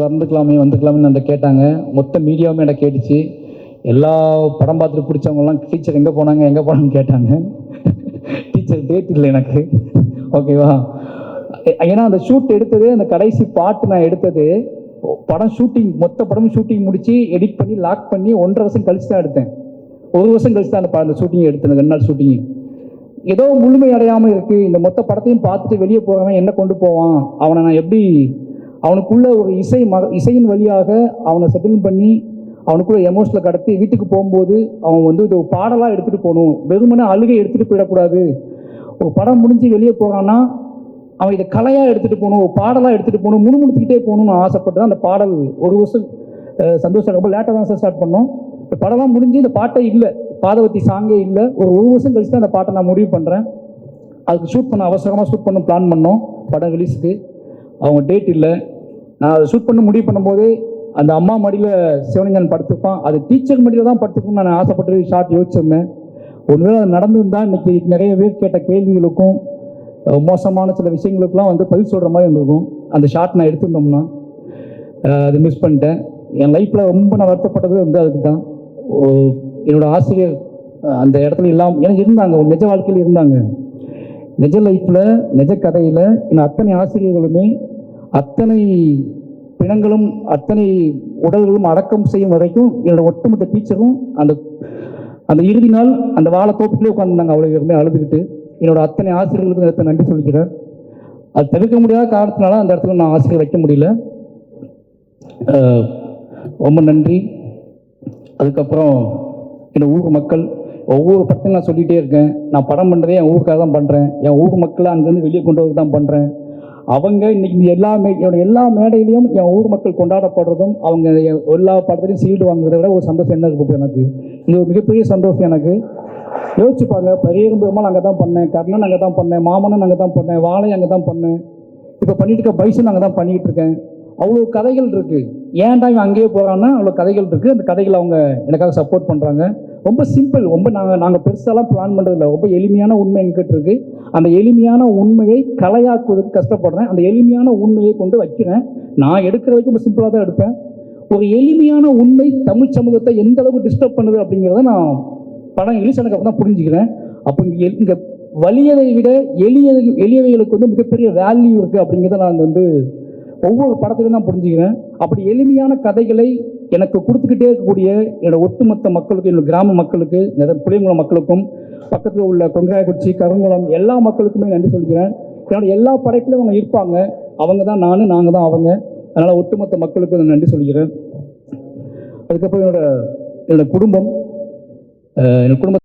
வந்துக்கலாமே வந்துக்கலாமே அந்த கேட்டாங்க. மொத்த மீடியாவுமே என்ன கேட்டுச்சு. எல்லா படம் பார்த்துட்டு பிடிச்சவங்கலாம் டீச்சர் எங்கே போனாங்க எங்கே போனாங்கன்னு கேட்டாங்க. டீச்சர் டேட் இல்லை எனக்கு. ஓகேவா ஏன்னா அந்த ஷூட் எடுத்தது அந்த கடைசி பாட்டு நான் எடுத்தது படம் ஷூட்டிங் மொத்த படமும் ஷூட்டிங் முடித்து எடிட் பண்ணி லாக் பண்ணி ஒன்றரை வருஷம் கழிச்சு தான் எடுத்தேன். ஒரு வருஷம் கழிச்சு தான் அந்த அந்த ஷூட்டிங் எடுத்தேன் ரெண்டு நாள் ஷூட்டிங் ஏதோ முழுமை அடையாமல் இருக்குது இந்த மொத்த படத்தையும் பார்த்துட்டு வெளியே போகிறவன் என்ன கொண்டு போவான்? அவனை நான் எப்படி அவனுக்குள்ள ஒரு இசை ம இசையின் வழியாக அவனை செட்டில் பண்ணி அவனுக்குள்ள எமோஷனில் கடத்தி வீட்டுக்கு போகும்போது அவன் வந்து இது ஒரு பாடலாக எடுத்துகிட்டு போகணும். வெறுமனே அழுகை எடுத்துகிட்டு போயிடக்கூடாது. ஒரு படம் முடிஞ்சு வெளியே போகிறான்னா அவன் இதை கலையாக எடுத்துகிட்டு போகணும் ஒரு பாடலாக எடுத்துகிட்டு போகணும் முணுமுணுத்துக்கிட்டே போகணும்னு ஆசைப்பட்டு தான் அந்த பாடல். ஒரு வருஷம் சந்தோஷம் ரொம்ப லேட்டாக தான் சார் ஸ்டார்ட் பண்ணோம். இப்போ படம்லாம் முடிஞ்சு இந்த பாட்டே இல்லை. பாதவத்தி சாங்கே இல்லை. ஒரு ஒரு வருஷம் கழிச்சு தான் அந்த பாட்டை நான் முடிவு பண்ணுறேன் அதுக்கு ஷூட் பண்ண அவசரமாக ஷூட் பண்ண பிளான் பண்ணோம். படம் ரிலீஸுக்கு அவங்க டேட் இல்லை. நான் அதை ஷூட் பண்ண முடிவு பண்ணும்போது அந்த அம்மா மடியில் சிவனிங்கன் படுத்துப்பான் அது டீச்சர் மடியில் தான் படுத்துக்கணும்னு நான் ஆசைப்பட்டு ஷார்ட் யோசிச்சிருந்தேன். ஒருவேளை அது நடந்திருந்தால் இன்னைக்கு நிறைய பேர் கேட்ட கேள்விகளுக்கும் மோசமான சில விஷயங்களுக்கெல்லாம் வந்து பதில் சொல்கிற மாதிரி இருந்திருக்கும். அந்த ஷார்ட் நான் எடுத்திருந்தோம்னா அது மிஸ் பண்ணிட்டேன். என் லைஃப்பில் ரொம்ப நான் வருத்தப்பட்டது வந்து அதுக்கு தான் ஓ- ஆசிரியர் அந்த இடத்துல இல்லாமல் எனக்கு இருந்தாங்க ஒரு நிஜ வாழ்க்கையில் இருந்தாங்க. நிஜ லைஃப்பில் நிஜ கதையில் என் அத்தனை ஆசிரியர்களுமே அத்தனை பிணங்களும் அத்தனை உடல்களும் அடக்கம் செய்யும் வரைக்கும் என்னோட ஒட்டுமொத்த டீச்சரும் அந்த அந்த இறுதி நாள் அந்த வாழை தோப்புக்குள்ளே உட்காந்துருந்தாங்க அவ்வளோ பேருமே அழுதுகிட்டு என்னோட அத்தனை ஆசிரியர்களுக்கு இடத்த நன்றி சொல்லிக்கிறேன். அது தவிர்க்க முடியாத காரணத்தினால அந்த இடத்துல நான் ஆசிரியர் வைக்க முடியல. ரொம்ப நன்றி. அதுக்கப்புறம் என்னோட ஊர் மக்கள் ஒவ்வொரு படத்தையும் நான் சொல்லிகிட்டே இருக்கேன். நான் படம் பண்ணுறதே என் ஊருக்காக தான் பண்ணுறேன் என் ஊர் மக்களை அங்கேருந்து வெளியே கொண்டு வந்து தான் பண்ணுறேன் அவங்க இன்னைக்கு இந்த எல்லா என்னோடய எல்லா மேடையிலையும் என் ஊர் மக்கள் கொண்டாடப்படுறதும் அவங்க எல்லா படத்துலையும் சீல்டு வாங்குறதை விட ஒரு சந்தோஷம் என்ன இருக்கு எனக்கு? இது ஒரு மிகப்பெரிய சந்தோஷம் எனக்கு. யோசிச்சுப்பாங்க பெரியரும் பெருமாள் அங்கே தான் பண்ணேன் கர்ணன் அங்கே தான் பண்ணேன் மாமனன் அங்கே தான் பண்ணேன் வாழை அங்கே தான் பண்ணேன். இப்போ பண்ணிட்டு இருக்க பைசன் அங்கே தான் பண்ணிகிட்டு இருக்கேன். அவ்வளோ கதைகள் இருக்குது ஏன்டா இவன் அங்கேயே போகிறான்னா அவ்வளோ கதைகள் இருக்குது அந்த கதைகள் அவங்க எனக்காக சப்போர்ட் பண்ணுறாங்க ரொம்ப சிம்பிள் ரொம்ப நாங்கள் நாங்கள் பெருசாலாம் பிளான் பண்ணுறதில்ல ரொம்ப எளிமையான உண்மை எங்கிட்ட இருக்கு. அந்த எளிமையான உண்மையை கலையாக்குவதற்கு கஷ்டப்படுறேன். அந்த எளிமையான உண்மையை கொண்டு வைக்கிறேன். நான் எடுக்கிற வரைக்கும் ரொம்ப சிம்பிளாக தான் எடுப்பேன். ஒரு எளிமையான உண்மை தமிழ் சமூகத்தை எந்த அளவுக்கு டிஸ்டர்ப் பண்ணுது அப்படிங்கிறத நான் படம் ரிலீஸ் எனக்கு அப்புறம் தான் புரிஞ்சுக்கிறேன். அப்போ இங்கே இங்கே வலியதை விட எளிய எளியவைகளுக்கு வந்து மிகப்பெரிய வேல்யூ இருக்குது அப்படிங்கிறத நான் வந்து ஒவ்வொரு படத்துலையும் தான் புரிஞ்சுக்கிறேன். அப்படி எளிமையான கதைகளை எனக்கு கொடுத்துக்கிட்டே இருக்கக்கூடிய என்னோட ஒட்டுமொத்த மக்களுக்கு என்னோட கிராம மக்களுக்கு புளியங்குளம் மக்களுக்கும் பக்கத்தில் உள்ள கொங்காயக்குறிச்சி கருங்குளம் எல்லா மக்களுக்குமே நன்றி சொல்லிக்கிறேன். என்னோட எல்லா படைப்பிலும் அவங்க இருப்பாங்க. அவங்க தான் நான் நாங்கள் தான் அவங்க. அதனால் ஒட்டுமொத்த மக்களுக்கும் நன்றி சொல்லிக்கிறேன். அதுக்கப்புறம் என்னோட என்னோட குடும்பம் என்னோட குடும்ப